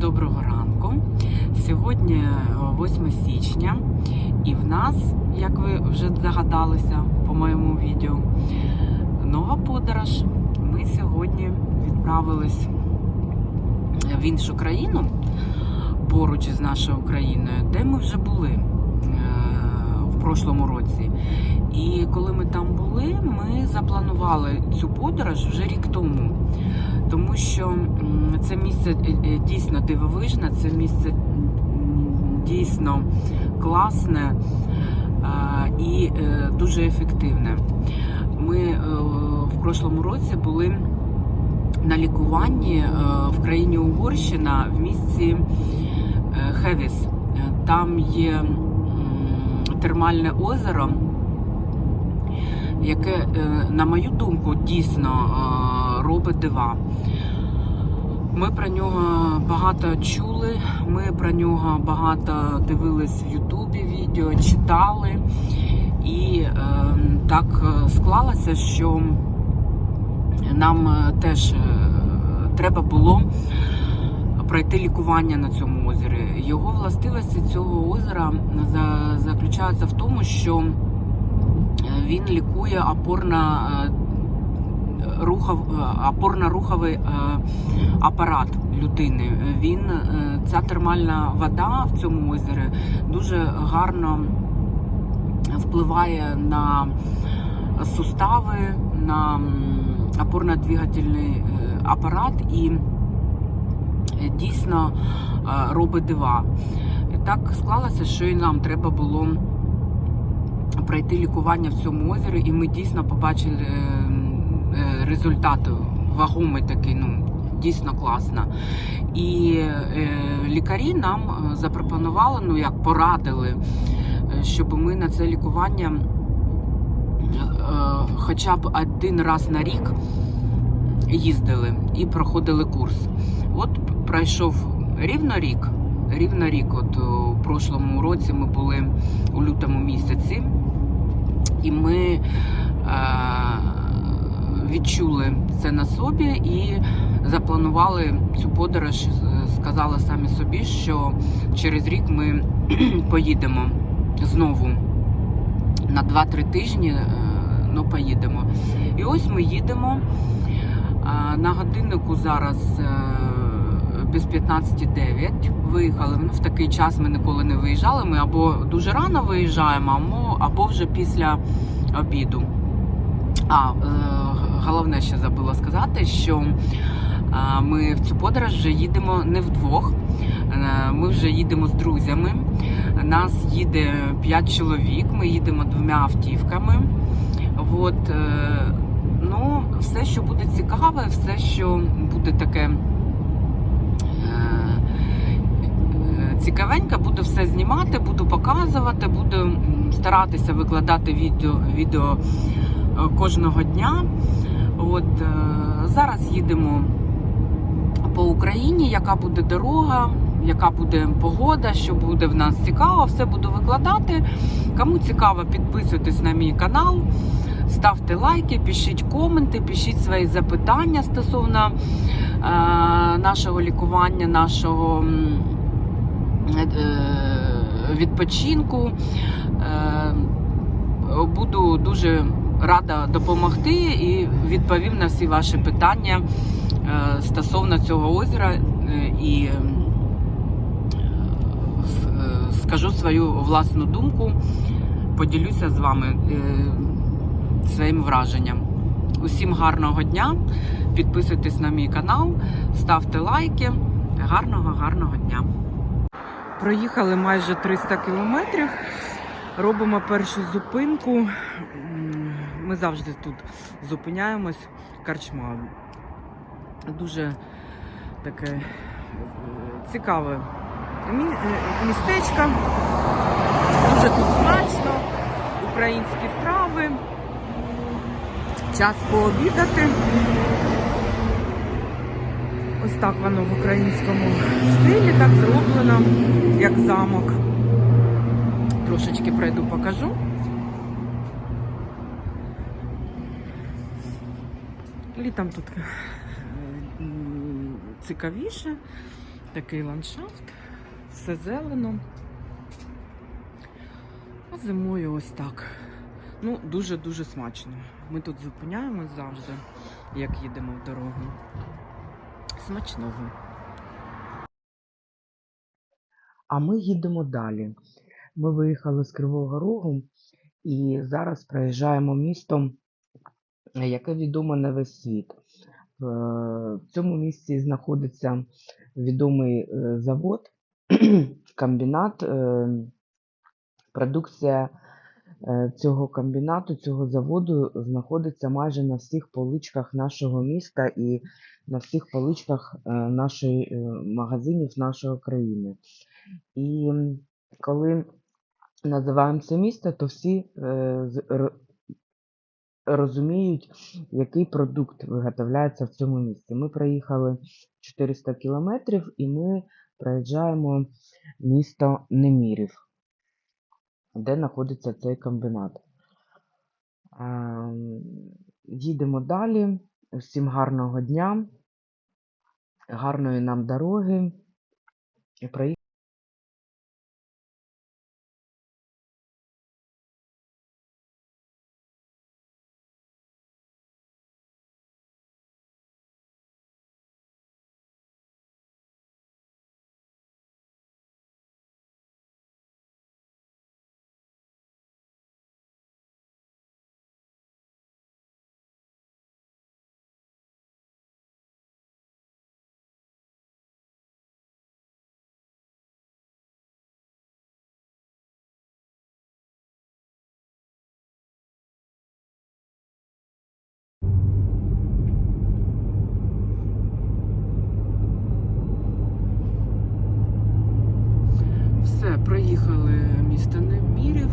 Доброго ранку. Сьогодні е, 8 січня, і в нас, як ви вже здогадалися по моєму відео, нова подорож. Ми сьогодні відправились в іншу країну поруч із нашою Україною, де ми вже були е, в прошлому році. І коли ми там були, ми запланували цю подорож вже рік тому. Тому що це місце е, е, дійсно дивовижне, це місце дійсно класне е, і дуже ефективне. Ми в прошлому році були на лікуванні в країні Угорщина в місті е, Хевіс. Там є термальне озеро, яке, е, на мою думку, дійсно е, робить дива. Ми про нього багато чули, ми про нього багато дивились в Ютубі відео, читали. І е, так е, склалося, що нам теж треба було пройти лікування на цьому озері. Його властивості цього озера за- заключаються в тому, що він лікує опорно е, рухав е, опорно-руховий е, апарат людини. Він ця термальна вода в цьому озері дуже гарно впливає на сустави, на опорно-двигательний апарат і дійсно робить дива. Так склалося, що і нам треба було пройти лікування в цьому озері, і ми дійсно побачили е, е, результат вагомий такий, ну дійсно класно. І е, лікарі нам запропонували, ну як порадили, щоб ми на це лікування хоча б один раз на рік їздили і проходили курс. От пройшов рівно рік. Рівно рік, от у прошлому році ми були у лютому місяці, і ми е, відчули це на собі і запланували цю подорож. е, Сказали самі собі, що через рік ми поїдемо знову на 2-3 тижні. е, Ну, поїдемо. І ось ми їдемо. На годиннику зараз 15.09 виїхали. Ну, в такий час ми ніколи не виїжджали. Ми або дуже рано виїжджаємо, або, вже після обіду. А, е, головне ще забула сказати, що е, ми в цю подорож вже їдемо не вдвох. Е, Ми вже їдемо з друзями. Нас їде 5 чоловік. Ми їдемо двома автівками. От, ну, все, що буде цікаве, все, що буде таке е, буду все знімати, буду показувати, буду старатися викладати відео, відео е, кожного дня. От, е, зараз їдемо по Україні, яка буде дорога, яка буде погода, що буде в нас цікаво, все буду викладати. Кому цікаво, підписуйтесь на мій канал, ставте лайки, пишіть коменти, пишіть свої запитання стосовно е, нашого лікування, нашого відпочинку. Е, буду дуже рада допомогти і відповім на всі ваші питання е, стосовно цього озера е, і е, е, скажу свою власну думку, поділюся з вами е, своїм враженням. Усім гарного дня, підписуйтесь на мій канал, ставте лайки. Гарного, гарного дня. Проїхали майже 300 кілометрів. Робимо першу зупинку. Ми завжди тут зупиняємось. Карчма. Дуже таке е, цікаве е, містечко. Дуже тут смачно, українські страви. Час пообідати. Ось так воно в українському стилі, так зроблено, як замок. Трошечки пройду, покажу. Літом тут е, цікавіше. Такий ландшафт, все зелено. А зимою ось так. Ну, дуже-дуже смачно. Ми тут зупиняємось завжди, як їдемо в дорогу. Смачного. А ми їдемо далі. Ми виїхали з Кривого Рогу і зараз проїжджаємо місто, е, яке відоме на весь світ. Е, В цьому місці знаходиться відомий е, завод, комбінат. е, Продукція цього комбінату, цього заводу знаходиться майже на всіх поличках нашого міста і на всіх поличках е, нашої, е, магазинів нашої країни. І коли називаємо це місто, то всі е, розуміють, який продукт виготовляється в цьому місті. Ми проїхали 400 кілометрів і ми проїжджаємо місто Немірів, де знаходиться цей комбінат. Ем, Їдемо далі. Всім гарного дня, гарної нам дороги. Проїхали. Місто Немірів.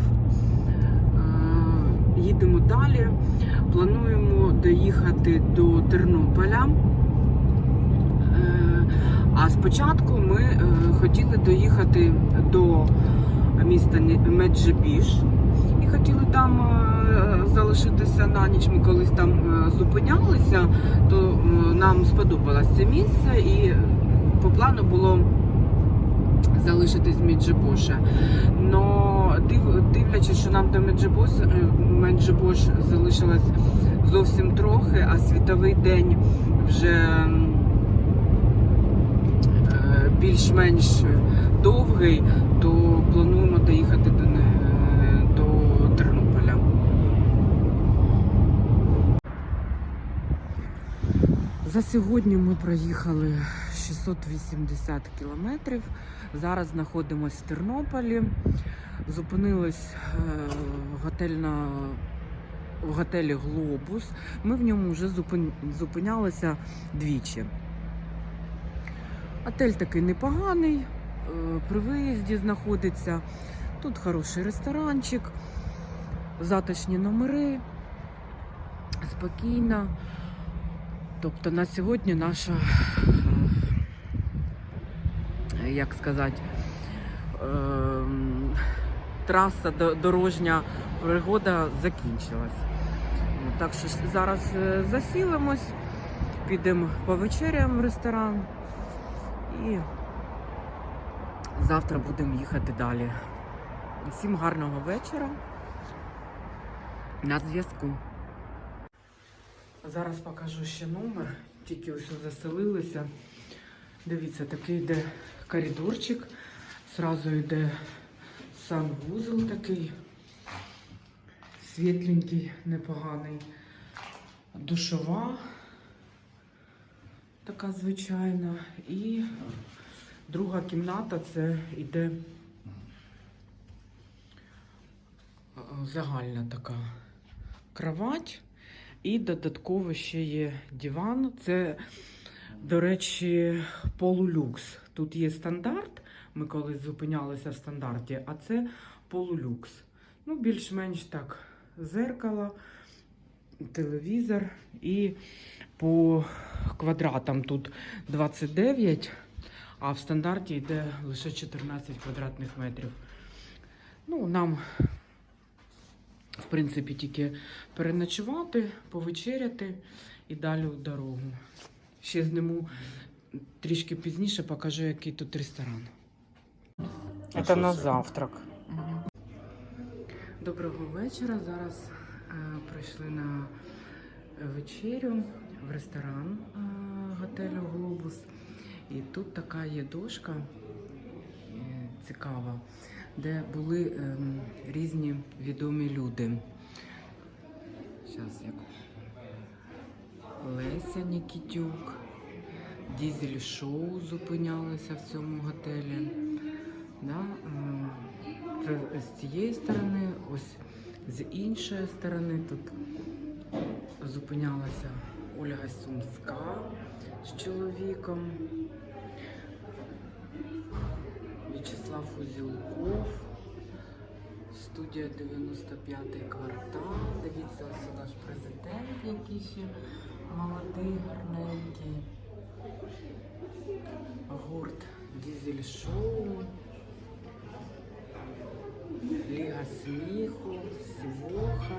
Їдемо далі. Плануємо доїхати до Тернополя. Е, А спочатку ми е, хотіли доїхати до міста Меджибіж і хотіли там е, залишитися на ніч. Ми колись там зупинялися, то нам сподобалось це місце, і по плану було залишитись в Меджибоше. Но див, дивлячись, що нам до Меджибош, Меджибош залишилось зовсім трохи, а світовий день вже е, більш-менш довгий, то плануємо доїхати до, до Тернополя. За сьогодні ми проїхали 680 кілометрів. Зараз знаходимося в Тернополі. Зупинились е, в, готель в готелі Глобус. Ми в ньому вже зупин, зупинялися двічі. Отель такий непоганий, е, при виїзді знаходиться. Тут хороший ресторанчик, затишні номери, спокійно. Тобто на сьогодні наша, як сказати, ем, траса дорожня пригода закінчилась. Так що зараз е, засілимось, підемо повечеряємо в ресторан і завтра будемо їхати далі. Всім гарного вечора. На зв'язку. Зараз покажу ще номер. Тільки ось заселилися. Дивіться, такий йде коридорчик. Зразу йде санвузол такий. Світленький, непоганий. Душова. Така звичайна. І друга кімната це йде е, загальна така кровать. І додатково ще є диван. Це, до речі, полулюкс. Тут є стандарт. Ми колись зупинялися в стандарті, а це полулюкс. Ну, більш-менш так, зеркало, телевізор і по квадратам тут 29, а в стандарті йде лише 14 квадратних метрів. Ну, нам в принципі, тільки переночувати, повечеряти і далі в дорогу. Ще зніму трішки пізніше покажу, який тут ресторан. Це на завтрак. Доброго вечора. Зараз е, прийшли на вечерю в ресторан е, готелю Глобус. І тут така є дошка е, цікава, де були е, різні відомі люди. Зараз як Леся Нікітюк, Дізель Шоу зупинялися в цьому готелі. Да? ем, Це з цієї сторони, ось з іншої сторони тут зупинялася Ольга Сумська з чоловіком, В'ячеслав Узілков, студія 95 квартал. Дивіться, ось наш президент, який ще молодий, гарненький. Гурт Дізель Шоу. Ліга сміху, Сівоха.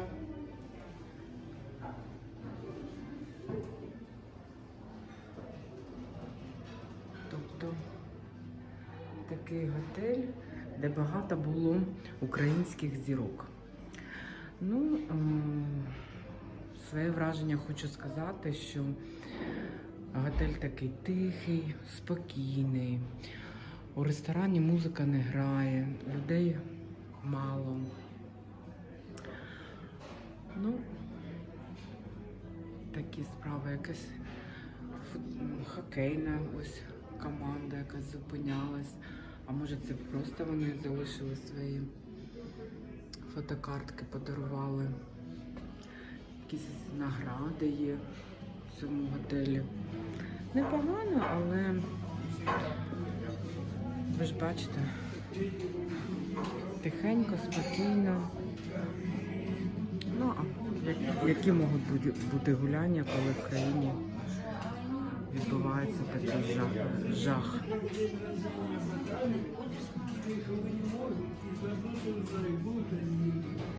Тобто такий готель, де багато було українських зірок. Ну, ем, своє враження хочу сказати, що готель такий тихий, спокійний. У ресторані музика не грає, людей мало. Ну, такі справи, якась хокейна ось команда якась зупинялась. А може це просто вони залишили свої фотокартки, подарували. Якісь награди є в цьому готелі. Непогано, але ви ж бачите, тихенько, спокійно. Ну, а які можуть бути, гуляння, коли в країні відбувається такий жах. жах.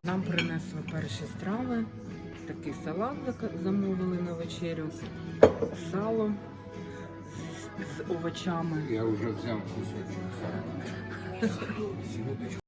Нам принесли перші страви. Такий салат замовили на вечерю, сало з, з овочами. Я вже взяв кусочок.